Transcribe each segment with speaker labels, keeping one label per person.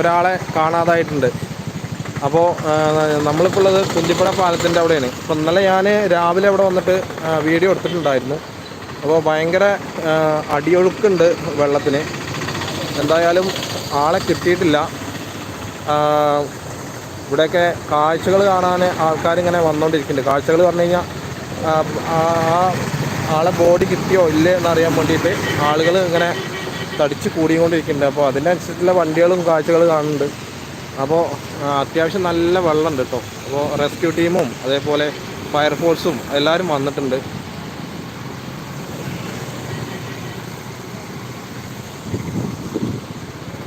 Speaker 1: ഒരാളെ കാണാതായിട്ടുണ്ട്. അപ്പോൾ നമ്മളിപ്പോൾ ഉള്ളത് കുഞ്ചിപ്പുഴ പാലത്തിന്റെ അവിടെയാണ്. അപ്പോൾ ഇന്നലെ ഞാൻ രാവിലെ അവിടെ വന്നിട്ട് വീഡിയോ എടുത്തിട്ടുണ്ടായിരുന്നു. അപ്പോൾ ഭയങ്കര അടിയൊഴുക്കുണ്ട് വെള്ളത്തിന്. എന്തായാലും ആളെ കിട്ടിയിട്ടില്ല. ഇവിടെയൊക്കെ കാഴ്ചകൾ കാണാൻ ആൾക്കാരിങ്ങനെ വന്നുകൊണ്ടിരിക്കുന്നുണ്ട് കാഴ്ചകൾ പറഞ്ഞു കഴിഞ്ഞാൽ ആ ആളെ ബോഡി കിട്ടിയോ ഇല്ലേ എന്നറിയാൻ വേണ്ടിയിട്ട് ആളുകൾ ഇങ്ങനെ തടിച്ച് കൂടിക്കൊണ്ടിരിക്കുന്നുണ്ട്. അപ്പോൾ അതിനനുസരിച്ചുള്ള വണ്ടികളും കാഴ്ചകൾ കാണുന്നുണ്ട്. അപ്പോൾ അത്യാവശ്യം നല്ല വെള്ളമുണ്ട് കേട്ടോ. അപ്പോൾ റെസ്ക്യൂ ടീമും അതേപോലെ ഫയർഫോഴ്സും എല്ലാവരും വന്നിട്ടുണ്ട്.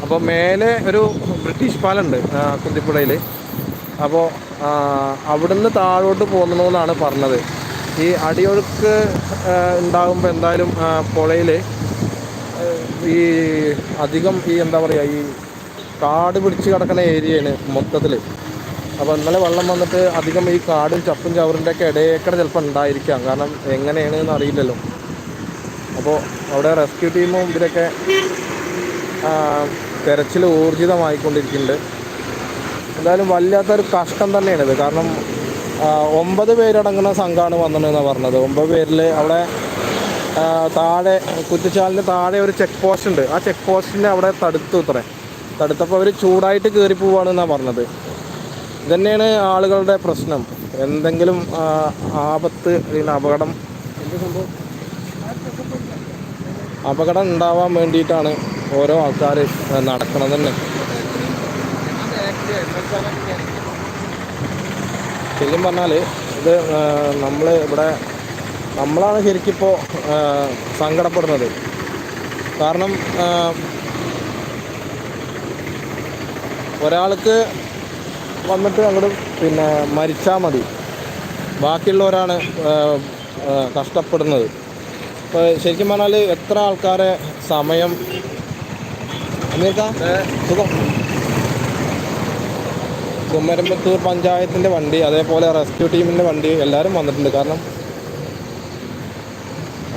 Speaker 1: അപ്പോൾ മേലെ ഒരു ബ്രിട്ടീഷ് പാലുണ്ട് കുന്തിപ്പുഴയിൽ അപ്പോൾ അവിടുന്ന് താഴോട്ട് പോകുന്നതെന്നാണ് പറഞ്ഞത്. ഈ അടിയൊഴുക്ക് ഉണ്ടാകുമ്പോൾ എന്തായാലും പുഴയിൽ ഈ അധികം ഈ എന്താ പറയുക ഈ കാട് പിടിച്ച് കിടക്കുന്ന ഏരിയയാണ് മൊത്തത്തിൽ അപ്പോൾ ഇന്നലെ വെള്ളം വന്നിട്ട് അധികം ഈ കാടും ചപ്പും ചവറിന്റെ ഒക്കെ ഇടയേക്കടെ ചിലപ്പോൾ ഉണ്ടായിരിക്കാം. കാരണം എങ്ങനെയാണ് എന്ന് അറിയില്ലല്ലോ. അപ്പോൾ അവിടെ റെസ്ക്യൂ ടീമും ഇവരൊക്കെ തെരച്ചിൽ ഊർജിതമായിക്കൊണ്ടിരിക്കുന്നുണ്ട്. എന്തായാലും വല്ലാത്തൊരു കഷ്ടം തന്നെയാണിത് കാരണം ഒമ്പത് പേരടങ്ങുന്ന സംഘമാണ് വന്നതെന്നാണ് പറഞ്ഞത്. ഒമ്പത് പേരിൽ അവിടെ താഴെ കുറ്റിച്ചാലിന്റെ താഴെ ഒരു ചെക്ക് പോസ്റ്റ് ഉണ്ട്. ആ ചെക്ക് പോസ്റ്റിന്റെ അവിടെ തടുത്തു ഇത്രേ. തടുത്തപ്പോൾ അവർ ചൂടായിട്ട് കയറി പോവാണെന്നാണ് പറഞ്ഞത്. ഇതന്നെയാണ് ആളുകളുടെ പ്രശ്നം. എന്തെങ്കിലും ആപത്ത് അല്ലെങ്കിൽ അപകടം അപകടം ഉണ്ടാവാൻ വേണ്ടിയിട്ടാണ് ഓരോ ആൾക്കാർ നടക്കണം തന്നെ. ശരിക്കും പറഞ്ഞാൽ ഇത് നമ്മൾ ഇവിടെ നമ്മളാണ് ശരിക്കിപ്പോൾ സങ്കടപ്പെടുന്നത്. കാരണം ഒരാൾക്ക് വന്നിട്ട് അങ്ങോട്ട് പിന്നെ മരിച്ചാൽ മതി. ബാക്കിയുള്ളവരാണ് കഷ്ടപ്പെടുന്നത്. ഇപ്പോൾ ശരിക്കും പറഞ്ഞാൽ എത്ര ആൾക്കാരെ സമയം സുഖം. കുമരമ്പത്തൂർ പഞ്ചായത്തിന്റെ വണ്ടി അതേപോലെ റെസ്ക്യൂ ടീമിന്റെ വണ്ടി എല്ലാവരും വന്നിട്ടുണ്ട്. കാരണം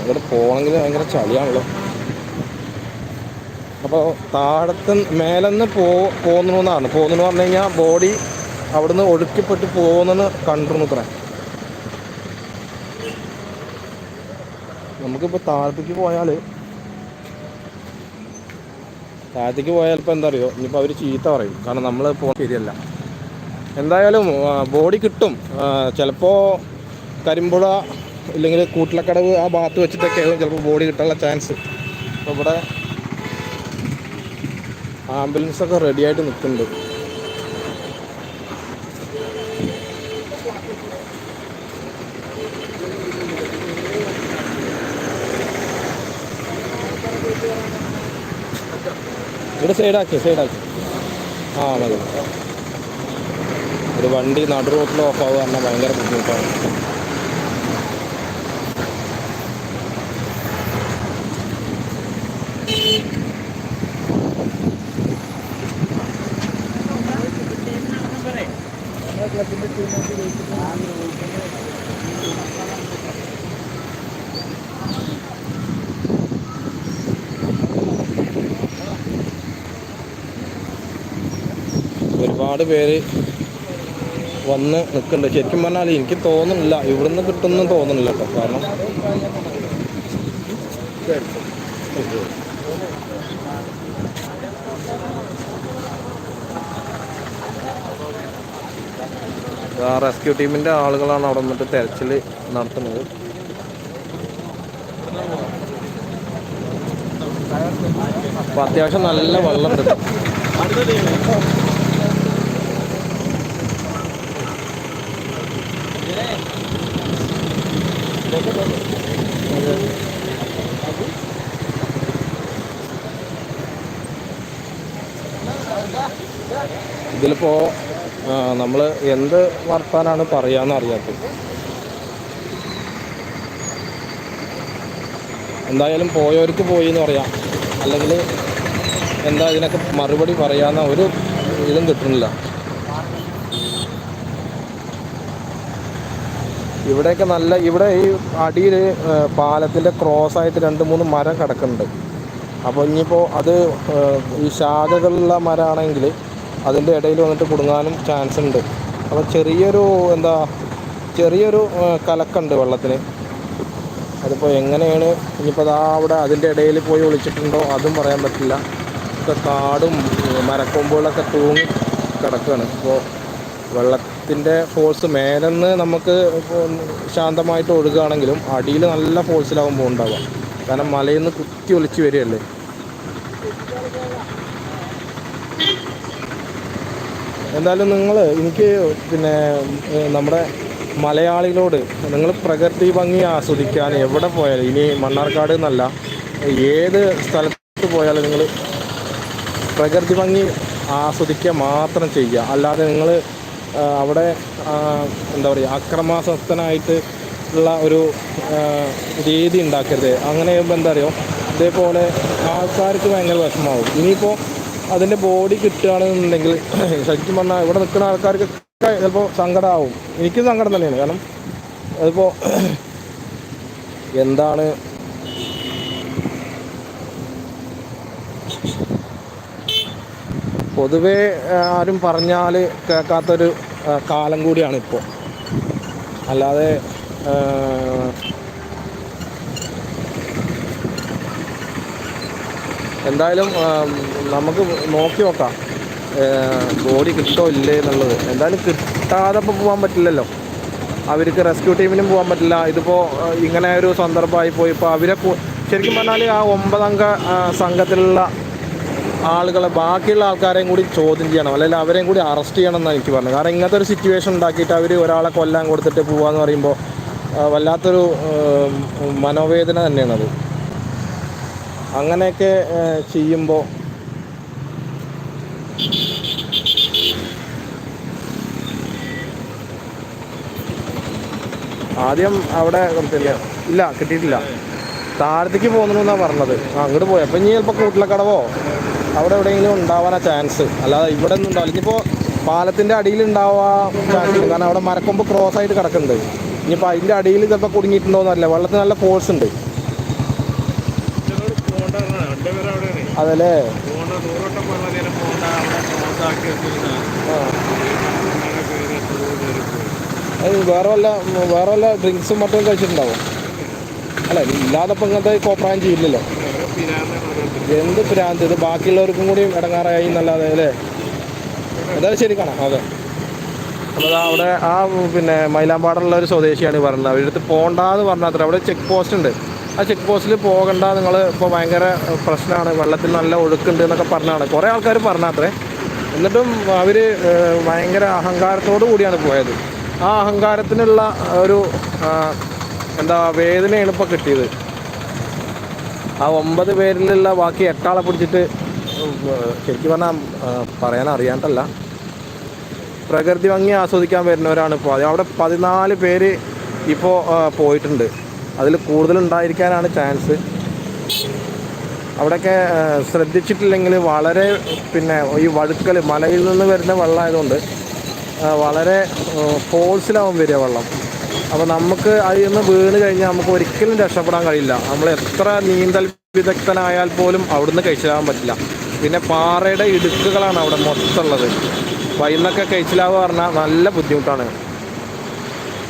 Speaker 1: അങ്ങോട്ട് പോകണമെങ്കിൽ ഭയങ്കര ചളിയാണല്ലോ. അപ്പോൾ താഴത്ത് മേലെന്ന് പോ പോകുന്നു എന്നാണ്. പോകുന്നു പറഞ്ഞു കഴിഞ്ഞാൽ ബോഡി അവിടുന്ന് ഒഴുക്കിപ്പെട്ട് പോകുന്നെന്ന് കണ്ടിരുന്നു ഇത്ര. നമുക്കിപ്പോൾ താഴത്തേക്ക് പോയാൽ താഴത്തേക്ക് പോയാൽ ഇപ്പോൾ എന്താ അറിയോ ഇനിയിപ്പോൾ അവർ ചീത്ത പറയും. കാരണം നമ്മൾ പോകാൻ ശരിയല്ല. എന്തായാലും ബോഡി കിട്ടും. ചിലപ്പോൾ കരിമ്പുഴ ഇല്ലെങ്കിൽ കൂട്ടിലക്കടവ് ആ ഭാഗത്ത് വെച്ചിട്ടൊക്കെ ആയിരുന്നു ചിലപ്പോൾ ബോഡി കിട്ടാനുള്ള ചാൻസ്. അപ്പോൾ ഇവിടെ ആംബുലൻസൊക്കെ റെഡി ആയിട്ട് നിൽക്കുന്നുണ്ട്. ഇവിടെ സൈഡാക്കി സൈഡാക്കി ആ മതി. ഒരു വണ്ടി നടു റോട്ടിൽ ഓഫ് ആവുക പറഞ്ഞാൽ ഭയങ്കര ബുദ്ധിമുട്ടാണ്. ഒരുപാട് പേര് വന്ന് നിൽക്കുന്നുണ്ട്. ശരിക്കും പറഞ്ഞാൽ എനിക്ക് തോന്നുന്നില്ല. ഇവിടുന്ന് കിട്ടുന്ന തോന്നുന്നില്ല കേട്ടോ. കാരണം റെസ്ക്യൂ ടീമിന്റെ ആളുകളാണ് അവിടെ വന്നിട്ട് തെരച്ചിൽ നടത്തുന്നത്. അപ്പൊ അത്യാവശ്യം നല്ല വെള്ളം ഇതിലിപ്പോൾ നമ്മൾ എന്ത് വർത്താനാണ് പറയാന്ന് അറിയാത്തത്. എന്തായാലും പോയവർക്ക് പോയി എന്ന് പറയാം. അല്ലെങ്കിൽ എന്താ ഇതിനൊക്കെ മറുപടി പറയാന്ന ഒരു ഇതും കിട്ടുന്നില്ല. ഇവിടെയൊക്കെ നല്ല ഇവിടെ ഈ അടിയിൽ പാലത്തിന്റെ ക്രോസ് ആയിട്ട് രണ്ട് മൂന്ന് മരം കിടക്കുന്നുണ്ട്. അപ്പോൾ ഇനിയിപ്പോൾ അത് ഈ ശാഖകളുള്ള മരമാണെങ്കിൽ അതിന്റെ ഇടയിൽ വന്നിട്ട് കുടുങ്ങാനും ചാൻസ് ഉണ്ട്. അപ്പോൾ ചെറിയൊരു എന്താ ചെറിയൊരു കലക്കുണ്ട് വെള്ളത്തിന്. അതിപ്പോൾ എങ്ങനെയാണ് ഇനിയിപ്പോൾ അതാ അവിടെ അതിന്റെ ഇടയിൽ പോയി ഒളിച്ചിട്ടുണ്ടോ അതും പറയാൻ പറ്റില്ല. ഒക്കെ കാടും മരക്കൊമ്പുകളൊക്കെ തൂങ്ങി കിടക്കുകയാണ് ഇപ്പോൾ വെള്ളത്തിന്റെ ഫോഴ്സ് മേലെന്ന് നമുക്ക് ശാന്തമായിട്ട് ഒഴുകുകയാണെങ്കിലും അടിയിൽ നല്ല ഫോഴ്സിലാവുമ്പോൾ ഉണ്ടാവുക. കാരണം മലയിൽ നിന്ന് കുത്തി ഒലിച്ച് വരികയല്ലേ? എന്തായാലും നിങ്ങൾ എനിക്ക് പിന്നെ നമ്മുടെ മലയാളികളോട് നിങ്ങൾ പ്രകൃതി ഭംഗി ആസ്വദിക്കാൻ എവിടെ പോയാലും ഇനി മണ്ണാർക്കാട് എന്നല്ല ഏത് സ്ഥലത്ത് പോയാലും നിങ്ങൾ പ്രകൃതി ഭംഗി ആസ്വദിക്കുക മാത്രം ചെയ്യുക. അല്ലാതെ നിങ്ങൾ അവിടെ എന്താ പറയുക അക്രമാസക്തനായിട്ട് ഉള്ള ഒരു രീതി ഉണ്ടാക്കരുത്. അങ്ങനെ ചെയ്യുമ്പോൾ എന്താ അറിയോ? ഇതേപോലെ ആൾക്കാർക്ക് ഭയങ്കര വിഷമാവും. ഇനിയിപ്പോൾ അതിന്റെ ബോഡി കിട്ടുകയാണെന്നുണ്ടെങ്കിൽ ശരിക്കും പറഞ്ഞാൽ ഇവിടെ നിൽക്കുന്ന ആൾക്കാർക്ക് ചിലപ്പോൾ സങ്കടമാവും എനിക്കും സങ്കടം തന്നെയാണ്. കാരണം അതിപ്പോൾ എന്താണ് പൊതുവേ ആരും പറഞ്ഞാൽ കേൾക്കാത്തൊരു കാലം കൂടിയാണ് ഇപ്പോൾ അല്ലാതെ എന്തായാലും നമുക്ക് നോക്കി നോക്കാം. ബോഡി കിട്ടോ ഇല്ലേ എന്നുള്ളത്. എന്തായാലും കിട്ടാതെ ഇപ്പോൾ പോകാൻ പറ്റില്ലല്ലോ. അവർക്ക് റെസ്ക്യൂ ടീമിനും പോകാൻ പറ്റില്ല. ഇതിപ്പോൾ ഇങ്ങനെ ഒരു സന്ദർഭമായി പോയി. ഇപ്പോൾ അവരെ ശരിക്കും പറഞ്ഞാൽ ആ ഒമ്പതംഗ സംഘത്തിലുള്ള ആളുകളെ ബാക്കിയുള്ള ആൾക്കാരെയും കൂടി ചോദ്യം ചെയ്യണം. അല്ലെങ്കിൽ അവരെയും കൂടി അറസ്റ്റ് ചെയ്യണം എന്നാണ് എനിക്ക് പറഞ്ഞത്. കാരണം ഇങ്ങനത്തെ ഒരു സിറ്റുവേഷൻ ഉണ്ടാക്കിയിട്ട് അവർ ഒരാളെ കൊല്ലാൻ കൊടുത്തിട്ട് പോവാന്ന് പറയുമ്പോൾ വല്ലാത്തൊരു മനോവേദന തന്നെയാണ് അത് അങ്ങനെയൊക്കെ ചെയ്യുമ്പോൾ ആദ്യം അവിടെ കൊടുത്തില്ല ഇല്ല കിട്ടിയിട്ടില്ല. താഴത്തേക്ക് പോകുന്നു പറഞ്ഞത്. ആ, അങ്ങോട്ട് പോയി. അപ്പം ഇനി ചിലപ്പോൾ കൂട്ടിലക്കടവോ അവിടെ എവിടെയെങ്കിലും ഉണ്ടാവാനാ ചാൻസ് അല്ലാതെ ഇവിടെ ഒന്നും ഉണ്ടാവില്ല. ഇനിയിപ്പോൾ പാലത്തിന്റെ അടിയിൽ ഉണ്ടാവാൻ ചാൻസ് ഉണ്ട്. കാരണം അവിടെ മരക്കൊമ്പ് ക്രോസ് ആയിട്ട് കിടക്കുന്നുണ്ട്. ഇനിയിപ്പോൾ അതിന്റെ അടിയിൽ ചിലപ്പോൾ കുടുങ്ങിയിട്ടുണ്ടോന്നല്ല വെള്ളത്തിന് നല്ല ഫോഴ്സ് ഉണ്ട്. അതല്ലേ? വേറെ വല്ല വേറെ വല്ല ഡ്രിങ്ക്സും മറ്റും കഴിച്ചിട്ടുണ്ടാവും. അല്ല ഇല്ലാതെ ഇങ്ങനത്തെ കോപ്രായം ചെയ്യില്ലല്ലോ. എന്ത് ഭ്രാന്ത്? ഇത് ബാക്കിയുള്ളവർക്കും കൂടി ഇടങ്ങാറായി എന്നല്ലാതെ അല്ലേ? എന്തായാലും ശരി കാണാം. അതെ. അപ്പോൾ അവിടെ ആ പിന്നെ മൈലാമ്പാടുള്ള ഒരു സ്വദേശിയാണ് പറഞ്ഞത്. അവരടുത്ത് അടുത്ത് പോകണ്ടെന്ന് പറഞ്ഞാൽ അവിടെ ചെക്ക് പോസ്റ്റ് ഉണ്ട്. ആ ചെക്ക് പോസ്റ്റിൽ പോകണ്ട നിങ്ങൾ ഇപ്പോൾ ഭയങ്കര പ്രശ്നമാണ് വെള്ളത്തിൽ നല്ല ഒഴുക്കുണ്ട് എന്നൊക്കെ പറഞ്ഞാണ്. കുറേ ആൾക്കാർ പറഞ്ഞാത്രേ എന്നിട്ടും അവർ ഭയങ്കര അഹങ്കാരത്തോടു കൂടിയാണ് പോയത്. ആ അഹങ്കാരത്തിനുള്ള ഒരു എന്താ വേദനയാണ് ഇപ്പോൾ കിട്ടിയത്. ആ ഒമ്പത് പേരിലുള്ള ബാക്കി എട്ടാളെ പിടിച്ചിട്ട് ശരിക്കും പറഞ്ഞാൽ പറയാൻ അറിയാണ്ടല്ല പ്രകൃതി ഭംഗി ആസ്വദിക്കാൻ വരുന്നവരാണ് ഇപ്പോൾ അവിടെ പതിനാല് പേര് ഇപ്പോൾ പോയിട്ടുണ്ട്. അതിൽ കൂടുതലുണ്ടായിരിക്കാനാണ് ചാൻസ്. അവിടെയൊക്കെ ശ്രദ്ധിച്ചിട്ടില്ലെങ്കിൽ വളരെ പിന്നെ ഈ വഴുക്കൽ മലയിൽ നിന്ന് വരുന്ന വെള്ളമായതുകൊണ്ട് വളരെ ഫോഴ്സിലാവും വരിക വെള്ളം. അപ്പോൾ നമുക്ക് അതിൽ നിന്ന് വീണ് കഴിഞ്ഞാൽ നമുക്ക് ഒരിക്കലും രക്ഷപ്പെടാൻ കഴിയില്ല. നമ്മൾ എത്ര നീന്തൽ വിദഗ്ധനായാൽ പോലും അവിടുന്ന് കഴിച്ചിലാകാൻ പറ്റില്ല. പിന്നെ പാറയുടെ ഇടുക്കുകളാണ് അവിടെ മൊത്തമുള്ളത്. അപ്പോൾ ഇന്നൊക്കെ കഴിച്ചിലാവുക പറഞ്ഞാൽ നല്ല ബുദ്ധിമുട്ടാണ്.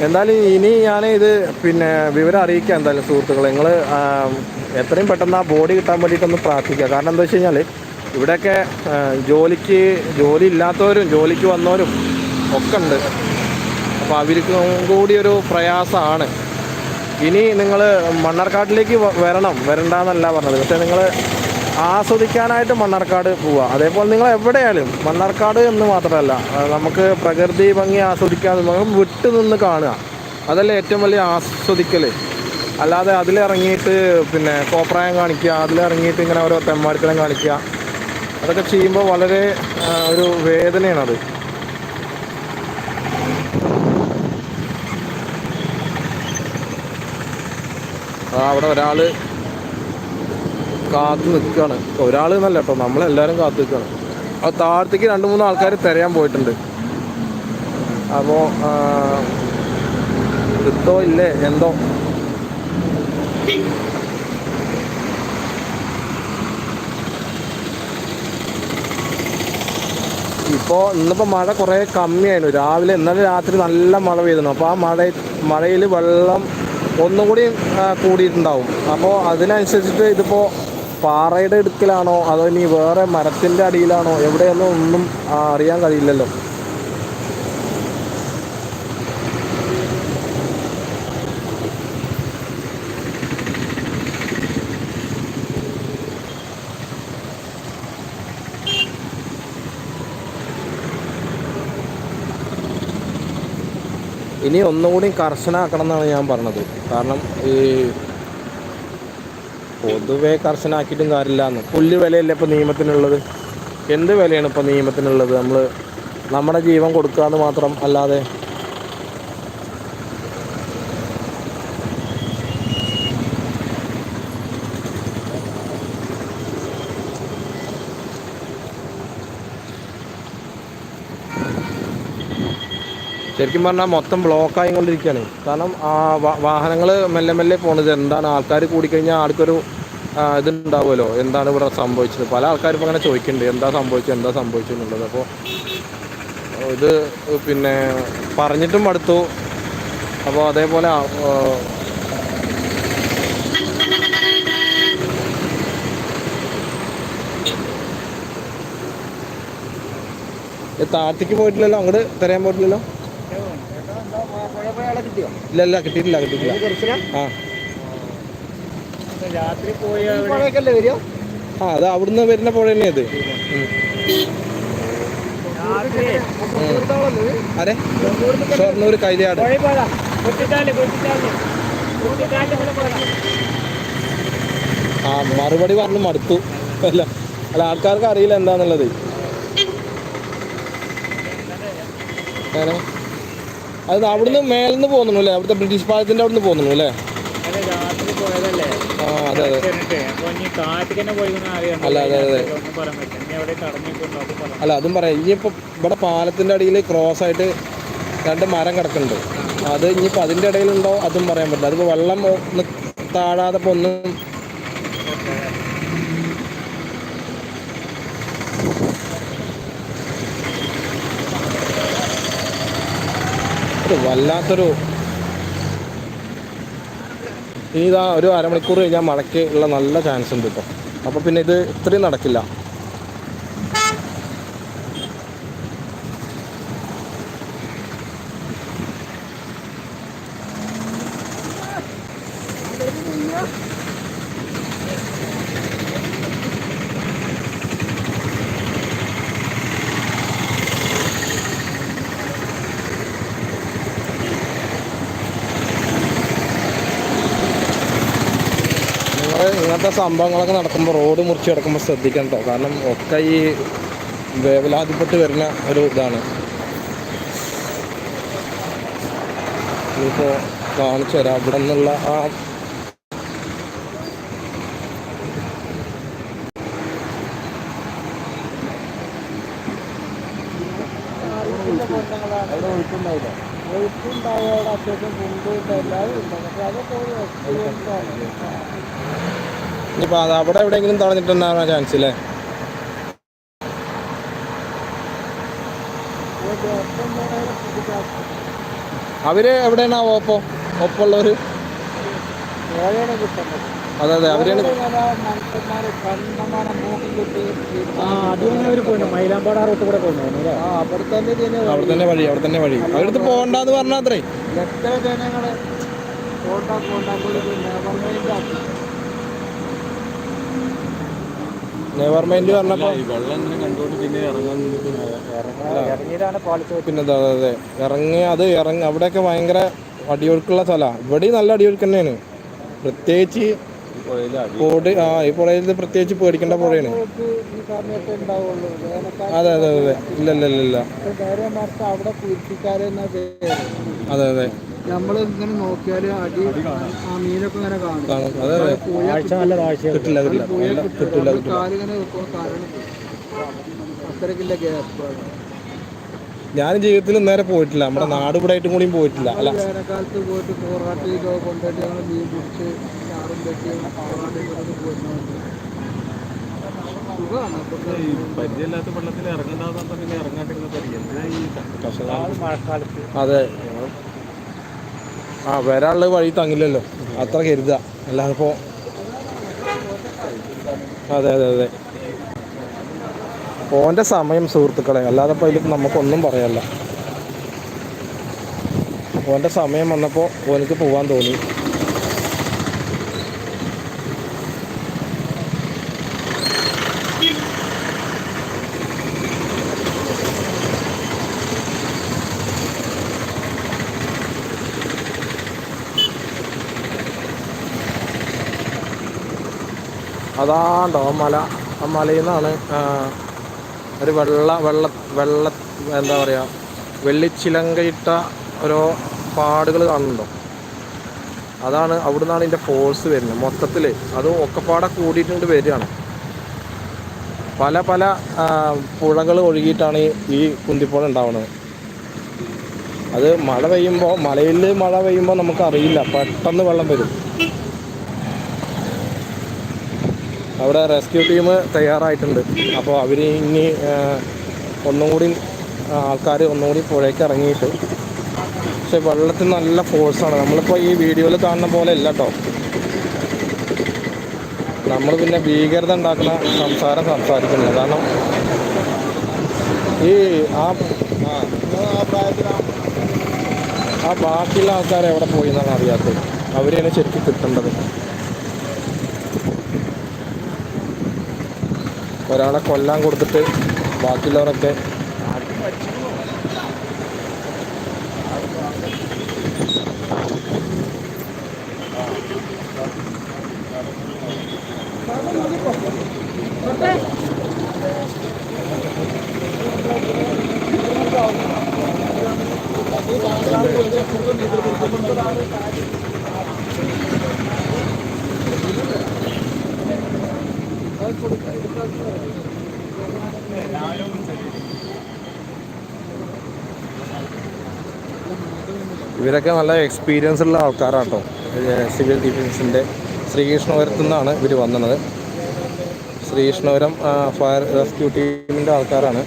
Speaker 1: എന്തായാലും ഇനി ഞാൻ ഇത് പിന്നെ വിവരം അറിയിക്കാം എന്തായാലും സുഹൃത്തുക്കളെ. നിങ്ങൾ എത്രയും പെട്ടെന്ന് ആ ബോഡി കിട്ടാൻ വേണ്ടിയിട്ടൊന്ന് പ്രാർത്ഥിക്കുക. കാരണം എന്താ വെച്ച് കഴിഞ്ഞാൽ ഇവിടെയൊക്കെ ജോലിക്ക് ജോലി ഇല്ലാത്തവരും ജോലിക്ക് വന്നവരും ഒക്കെ ഉണ്ട്. അപ്പോൾ അവർക്കും കൂടി ഒരു പ്രയാസമാണ്. ഇനി നിങ്ങൾ മണ്ണാർക്കാട്ടിലേക്ക് വരണം. വരണ്ടെന്നല്ല പറഞ്ഞത്. പക്ഷേ നിങ്ങൾ ആസ്വദിക്കാനായിട്ട് മണ്ണാർക്കാട് പോവുക അതേപോലെ നിങ്ങൾ എവിടെയായാലും മണ്ണാർക്കാട് എന്ന് മാത്രമല്ല നമുക്ക് പ്രകൃതി ഭംഗി ആസ്വദിക്കാൻ നമുക്ക് വിട്ടു നിന്ന് കാണുക. അതല്ലേ ഏറ്റവും വലിയ ആസ്വദിക്കൽ അല്ലാതെ അതിലിറങ്ങിയിട്ട് പിന്നെ കോപ്രായം കാണിക്കുക അതിലിറങ്ങിയിട്ട് ഇങ്ങനെ ഓരോ തെമ്മാടിത്തരം കാണിക്കുക അതൊക്കെ ചെയ്യുമ്പോൾ വളരെ ഒരു വേദനയാണത്. അവിടെ ഒരാൾ കാത്തു നിൽക്കുകയാണ് ഒരാൾ എന്നല്ല കേട്ടോ നമ്മളെല്ലാവരും കാത്തു നിൽക്കുകയാണ് അപ്പോൾ താഴത്തേക്ക് രണ്ട് മൂന്ന് ആൾക്കാർ തിരയാൻ പോയിട്ടുണ്ട്. അപ്പോൾ കിട്ടോ ഇല്ലേ എന്തോ? ഇപ്പോൾ ഇന്നിപ്പോൾ മഴ കുറേ കമ്മിയായിരുന്നു. രാവിലെ ഇന്നലെ രാത്രി നല്ല മഴ പെയ്തിരുന്നു. അപ്പോൾ ആ മഴ മഴയിൽ വെള്ളം ഒന്നും കൂടി കൂടിയിട്ടുണ്ടാവും. അപ്പോൾ അതിനനുസരിച്ചിട്ട് ഇതിപ്പോൾ പാറയുടെ ഇടുക്കിലാണോ അതോ ഇനി വേറെ മരത്തിന്റെ അടിയിലാണോ? എവിടെയെന്നോ ഒന്നും അറിയാൻ കഴിയില്ലല്ലോ. ഇനി ഒന്നുകൂടി കർശനമാക്കണം എന്നാണ് ഞാൻ പറഞ്ഞത്. കാരണം ഈ പൊതുവെ കർശനാക്കിയിട്ടും കാര്യമില്ല. എന്ന് പുല്ല് വിലയല്ലേ ഇപ്പോൾ നിയമത്തിനുള്ളത്? എന്ത് വിലയാണ് ഇപ്പോൾ നിയമത്തിനുള്ളത്? നമ്മൾ നമ്മുടെ ജീവൻ കൊടുക്കുക എന്ന് മാത്രം അല്ലാതെ ശരിക്കും പറഞ്ഞാൽ മൊത്തം ബ്ലോക്കായി കൊണ്ടിരിക്കുകയാണ് കാരണം വാഹനങ്ങൾ മെല്ലെ മെല്ലെ പോണത് എന്താണ്? ആൾക്കാർ കൂടിക്കഴിഞ്ഞാൽ ആൾക്കൊരു ഇതുണ്ടാവുമല്ലോ. എന്താണ് ഇവിടെ സംഭവിച്ചത്? പല ആൾക്കാരും ഇപ്പോൾ അങ്ങനെ ചോദിക്കുന്നുണ്ട് എന്താ സംഭവിച്ചത്? എന്താ സംഭവിച്ചത് എന്നുള്ളത്. അപ്പോൾ ഇത് പിന്നെ പറഞ്ഞിട്ടും അടുത്തു അപ്പോൾ അതേപോലെ താഴത്തേക്ക് പോയിട്ടില്ലല്ലോ? അങ്ങോട്ട് തരാൻ പോയിട്ടില്ലല്ലോ? ഇല്ല ഇല്ല കിട്ടിയിട്ടില്ല കിട്ടിയിട്ടില്ല. ആ.
Speaker 2: രാത്രി പോയി
Speaker 1: ആ അത് അവിടുന്ന് വരുന്ന പുഴ തന്നെ
Speaker 2: അത്
Speaker 1: അരെ ഷൊർണൂർ
Speaker 2: കൈലാട്
Speaker 1: ആ മറുപടി പറഞ്ഞു മടുത്തു. അല്ല അല്ല ആൾക്കാർക്ക് അറിയില്ല എന്താന്നുള്ളത്. അങ്ങനെ അത് അവിടുന്ന് മേലെന്ന് പോകുന്നു അല്ലേ? അവിടുത്തെ ബ്രിട്ടീഷ് പാലത്തിന്റെ അവിടുന്ന് പോകുന്നു അല്ലേ? അല്ല, അതെ, അതെ. അല്ല അതും പറയാം. ഇനിയിപ്പോ ഇവിടെ പാലത്തിന്റെ അടിയിൽ ക്രോസ് ആയിട്ട് രണ്ട് മരം കിടക്കുന്നുണ്ട്. അത് ഇപ്പൊ അതിന്റെ ഇടയിലുണ്ടോ? അതും പറയാൻ പറ്റില്ല. അതിപ്പോ വെള്ളം താഴാതെ ഒന്നും ഒരു വല്ലാത്തൊരു ഇനി ഇതാ ഒരു അരമണിക്കൂർ കഴിഞ്ഞാൽ മഴയ്ക്ക് ഉള്ള നല്ല ചാൻസ് ഉണ്ട് കേട്ടോ അപ്പോൾ പിന്നെ ഇത് ഇത്രയും നടക്കില്ല നിങ്ങൾ ഇങ്ങനത്തെ സംഭവങ്ങളൊക്കെ നടക്കുമ്പോൾ റോഡ് മുറിച്ച് കിടക്കുമ്പോൾ ശ്രദ്ധിക്കണം കേട്ടോ കാരണം ഒക്കെ ഈ വേവലാതിപ്പെട്ട് വരുന്ന ഒരു ഇതാണ്. ഇപ്പോൾ കാണിച്ചു തരാം. അവിടെ നിന്നുള്ള ആ
Speaker 2: അവിടെ ഒഴുക്കുണ്ടാവില്ല ഒഴുക്കുണ്ടാവുക അത്യാവശ്യം മുമ്പ് എല്ലാവരും ഉണ്ട്. പക്ഷെ അതൊക്കെ ഒരു എക്സ്പീരിയൻസ്
Speaker 1: ഇനിയിപ്പോൾ അത് അവിടെ എവിടെയെങ്കിലും തടഞ്ഞിട്ടുണ്ടാകാൻ ചാൻസ് ഇല്ലേ? അവർ എവിടെയാണ് ഓപ്പോ?
Speaker 2: കിട്ടുന്നത്
Speaker 1: അതെ അതെ അവരാണ്
Speaker 2: ആ റൂട്ട് കൂടെ അവിടെ തന്നെ
Speaker 1: വഴി. അവിടെ തന്നെ വഴി അവിടുത്തെ പോകണ്ടെന്ന് പറഞ്ഞാൽ അത്രേ.
Speaker 2: എത്ര ജനങ്ങൾ
Speaker 1: നെവർ മൈൻഡ് പറഞ്ഞപ്പോൾ
Speaker 2: വെള്ളം ഇങ്ങനെ കണ്ടുകൊണ്ട് പിന്നെ ഇറങ്ങാൻ ഇറങ്ങിയതാണ് പാലിച്ചു
Speaker 1: പിന്നെ അതെ അതെ അതെ. ഇറങ്ങി അത് ഇറങ്ങി അവിടെയൊക്കെ ഭയങ്കര അടിയൊഴുക്കുള്ള സ്ഥലമാണ് ഇവിടെ നല്ല അടിയൊഴുക്ക് തന്നെയാണ്. പ്രത്യേകിച്ച് കോടി ആ ഈ പുഴയിൽ പ്രത്യേകിച്ച് പേടിക്കേണ്ട പുഴയാണ്. അതെ അതെ അതെ ഇല്ല ഇല്ല ഇല്ല അതെ അതെ.
Speaker 2: നമ്മൾ ഇങ്ങനെ നോക്കിയാൽ അടി ആ മീനൊക്കെ ഇങ്ങനെ കാണും.
Speaker 1: അതെ അതെ. കിട്ടില്ല കിട്ടില്ല.
Speaker 2: കാലിങ്ങനെ കാരണം അത്രക്കില്ല ഗ്യാപ്പ്
Speaker 1: ഞാൻ ജീവിതത്തിൽ നേരെ പോയിട്ടില്ല. നമ്മുടെ നാട് ഇവിടെ ആയിട്ടും കൂടിയും പോയിട്ടില്ല. അല്ല.
Speaker 2: വേനൽക്കാലത്ത് പോയിട്ട് പോറാട്ടിയിലോ കൊണ്ടുപോയിട്ട് ഞങ്ങൾ മീൻ പിടിച്ച് ചാറും വെച്ച് പോറാട്ടിയിലൊക്കെ സുഖമാണ്
Speaker 3: പരിചയമില്ലാത്ത വെള്ളത്തിൽ ഇറങ്ങണ്ടാന്ന് പിന്നെ ഇറങ്ങാൻ
Speaker 1: നാശങ്ങൾ
Speaker 2: മഴക്കാലത്ത്
Speaker 1: അതെ ആ വരാനുള്ള വഴി തങ്ങില്ലല്ലോ. അത്ര കരുതുക. അല്ലാതെ ഇപ്പോൾ അതെ അതെ അതെ. ഓന്റെ സമയം സുഹൃത്തുക്കളെ. അല്ലാതെ ഇപ്പോൾ അതിൽ നമുക്കൊന്നും പറയാല്ല ഓന്റെ സമയം വന്നപ്പോൾ ഓനിക്ക് പോകാൻ തോന്നി. അതാണ്ടോ മല ആ മലയിൽ നിന്നാണ് ഒരു വെള്ള വെള്ള വെള്ള എന്താ പറയുക വെള്ളിച്ചിലങ്കയിട്ട ഓരോ പാടുകൾ കാണുന്നുണ്ടോ? അതാണ് അവിടെ നിന്നാണ് ഇതിന്റെ ഫോഴ്സ് വരുന്നത്. മൊത്തത്തിൽ അത് ഒക്കെപ്പാടെ കൂടിയിട്ടുണ്ട് വരികയാണ്. പല പല പുഴകൾ ഒഴുകിയിട്ടാണ് ഈ കുന്തിപ്പുഴ ഉണ്ടാവുന്നത് അത് മഴ പെയ്യുമ്പോൾ മലയിൽ മഴ പെയ്യുമ്പോൾ നമുക്കറിയില്ല. പെട്ടെന്ന് വെള്ളം വരും. അവിടെ റെസ്ക്യൂ ടീം തയ്യാറായിട്ടുണ്ട് അപ്പോൾ അവർ ഇനി ഒന്നും കൂടി ആൾക്കാർ ഒന്നും കൂടി പുഴയ്ക്ക് ഇറങ്ങിയിട്ട് പക്ഷെ വെള്ളത്തിന് നല്ല ഫോഴ്സാണ് നമ്മളിപ്പോൾ ഈ വീഡിയോയിൽ കാണുന്ന പോലെ അല്ല കേട്ടോ നമ്മൾ പിന്നെ ഭീകരത ഉണ്ടാക്കുന്ന സംസാരം സംസാരിക്കുന്നത് കാരണം ഈ ആ ആ ബാക്കിയുള്ള ആൾക്കാർ എവിടെ പോയി എന്നാണ് അറിയാത്തത് അവരെയാണ് ശരിക്കും കിട്ടേണ്ടത് ഒരാളെ കൊല്ലാൻ കൊടുത്തിട്ട് ബാക്കിയുള്ളവരൊക്കെ ഇവരൊക്കെ നല്ല എക്സ്പീരിയൻസ് ഉള്ള ആൾക്കാരാണ് കേട്ടോ സിവിൽ ഡിഫൻസിന്റെ ശ്രീകൃഷ്ണപുരത്തു നിന്നാണ് ഇവർ വന്നത്. ശ്രീകൃഷ്ണപുരം ഫയർ റെസ്ക്യൂ ടീമിന്റെ ആൾക്കാരാണ്.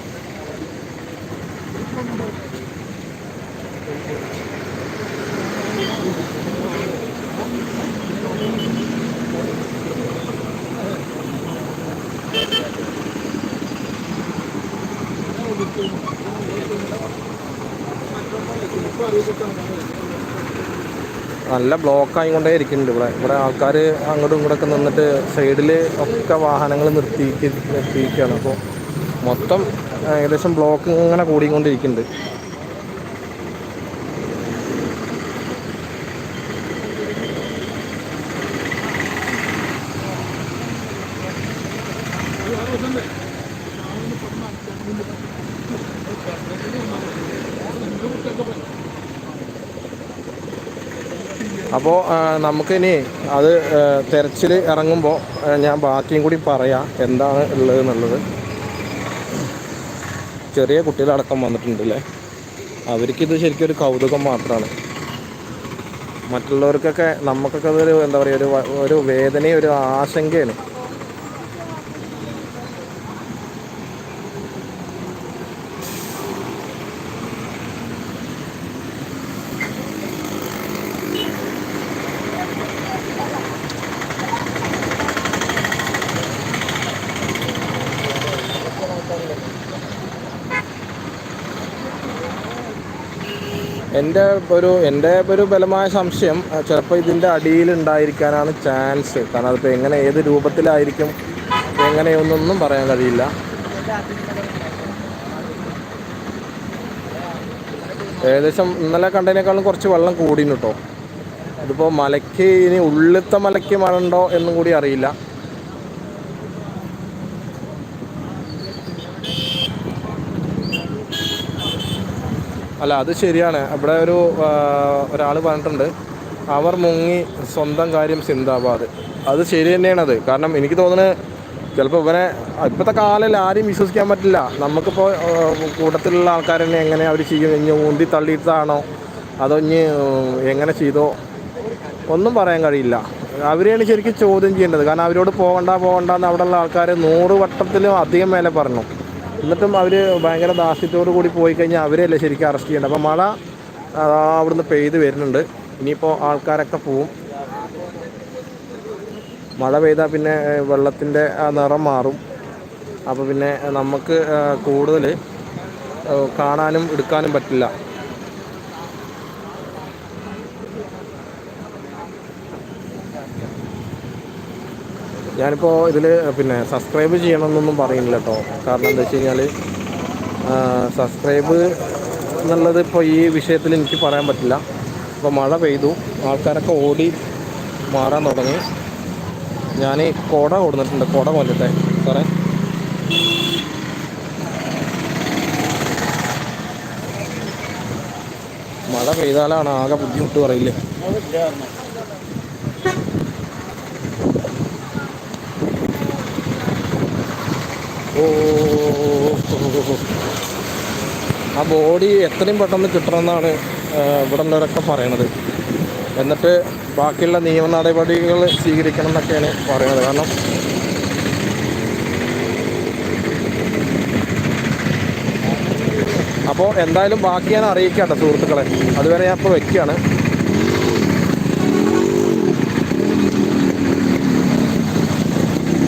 Speaker 1: നല്ല ബ്ലോക്ക് ആയിക്കൊണ്ടേ ഇരിക്കുന്നുണ്ട് ഇവിടെ. ഇവിടെ ആൾക്കാർ അങ്ങോട്ടും ഇങ്ങോട്ടൊക്കെ നിന്നിട്ട് സൈഡിൽ ഒക്കെ വാഹനങ്ങൾ നിർത്തി നിർത്തിയിരിക്കുകയാണ്. അപ്പോൾ മൊത്തം ഏകദേശം ബ്ലോക്ക് ഇങ്ങനെ കൂടിക്കൊണ്ടിരിക്കുന്നുണ്ട്. അപ്പോൾ നമുക്കിനി അത് തിരച്ചിൽ ഇറങ്ങുമ്പോൾ ഞാൻ ബാക്കിയും കൂടി പറയാം എന്താണ് ഉള്ളത് എന്നുള്ളത്. ചെറിയ കുട്ടികളടക്കം വന്നിട്ടുണ്ടല്ലേ? അവർക്കിത് ശരിക്കും ഒരു കൗതുകം മാത്രമാണ് മറ്റുള്ളവർക്കൊക്കെ നമുക്കൊക്കെ അതൊരു എന്താ പറയുക ഒരു ഒരു വേദനയും ഒരു ആശങ്കയാണ്. എന്റെ ഒരു എന്റെ ഒരു ബലമായ സംശയം ചിലപ്പോൾ ഇതിന്റെ അടിയിൽ ഉണ്ടായിരിക്കാനാണ് ചാൻസ്. കാരണം അതിപ്പോൾ എങ്ങനെ ഏത് രൂപത്തിലായിരിക്കും എങ്ങനെയൊന്നൊന്നും പറയാൻ കഴിയില്ല. ഏകദേശം ഇന്നലെ കണ്ടതിനേക്കാളും കുറച്ച് വെള്ളം കൂടിന് കേട്ടോ. ഇതിപ്പോൾ മലയ്ക്ക് ഇനി ഉള്ളിലത്തെ മലയ്ക്ക് മഴ ഉണ്ടോ എന്നും കൂടി അറിയില്ല. അല്ല അത് ശരിയാണ്. ഇവിടെ ഒരു ഒരാൾ പറഞ്ഞിട്ടുണ്ട്. അവർ മുങ്ങി സ്വന്തം കാര്യം സിന്ദാബാദ്. അത് ശരി തന്നെയാണ് അത്. കാരണം എനിക്ക് തോന്നുന്നത് ചിലപ്പോൾ ഇവനെ ഇപ്പോഴത്തെ കാലത്തിൽ ആരെയും വിശ്വസിക്കാൻ പറ്റില്ല. നമുക്കിപ്പോൾ കൂട്ടത്തിലുള്ള ആൾക്കാർ തന്നെ എങ്ങനെ അവർ ചെയ്യും? ഇനി ഊന്തി തള്ളിയിട്ടതാണോ അതോ ഇനി എങ്ങനെ ചെയ്തോ? ഒന്നും പറയാൻ കഴിയില്ല. അവരെയാണ് ശരിക്കും ചോദ്യം ചെയ്യേണ്ടത്. കാരണം അവരോട് പോകണ്ട പോകണ്ടെന്ന് അവിടെയുള്ള ആൾക്കാർ നൂറ് വട്ടത്തിലും അധികം മേലെ പറഞ്ഞു. എന്നിട്ടും അവർ ഭയങ്കര ദാസ്യത്തോടു കൂടി പോയി കഴിഞ്ഞാൽ അവരെയല്ലേ ശരിക്കും അറസ്റ്റ് ചെയ്യേണ്ടത്. അപ്പോൾ മഴ അവിടുന്ന് പെയ്ത് വരുന്നുണ്ട്. ഇനിയിപ്പോൾ ആൾക്കാരൊക്കെ പോവും. മഴ പെയ്താൽ പിന്നെ വെള്ളത്തിന്റെ നിറം മാറും. അപ്പോൾ പിന്നെ നമുക്ക് കൂടുതൽ കാണാനും എടുക്കാനും പറ്റില്ല. ഞാനിപ്പോൾ ഇതിൽ പിന്നെ സബ്സ്ക്രൈബ് ചെയ്യണമെന്നൊന്നും പറയുന്നില്ല കേട്ടോ കാരണം എന്താ വെച്ച് കഴിഞ്ഞാൽ സബ്സ്ക്രൈബ് എന്നുള്ളത് ഇപ്പോൾ ഈ വിഷയത്തിൽ എനിക്ക് പറയാൻ പറ്റില്ല. ഇപ്പോൾ മഴ പെയ്തു ആൾക്കാരൊക്കെ ഓടി മാറാൻ തുടങ്ങി. ഞാൻ കുട ഓടുന്നിട്ടുണ്ട് കുട കൊല്ലട്ടെ സാറേ. മഴ പെയ്താലാണ് ആകെ ബുദ്ധിമുട്ട് പറയില്ലേ? ആ ബോഡി എത്രയും പെട്ടെന്ന് കിട്ടണമെന്നാണ് ഇവിടെ ഉള്ളവരൊക്കെ പറയണത്. എന്നിട്ട് ബാക്കിയുള്ള നിയമ നടപടികൾ സ്വീകരിക്കണം എന്നൊക്കെയാണ് പറയുന്നത്. കാരണം അപ്പോൾ എന്തായാലും ബാക്കി ഞാൻ അറിയിക്കാം കേട്ടോ സുഹൃത്തുക്കളെ. അതുവരെ ഞാൻ ഇപ്പോൾ വെക്കുകയാണ്.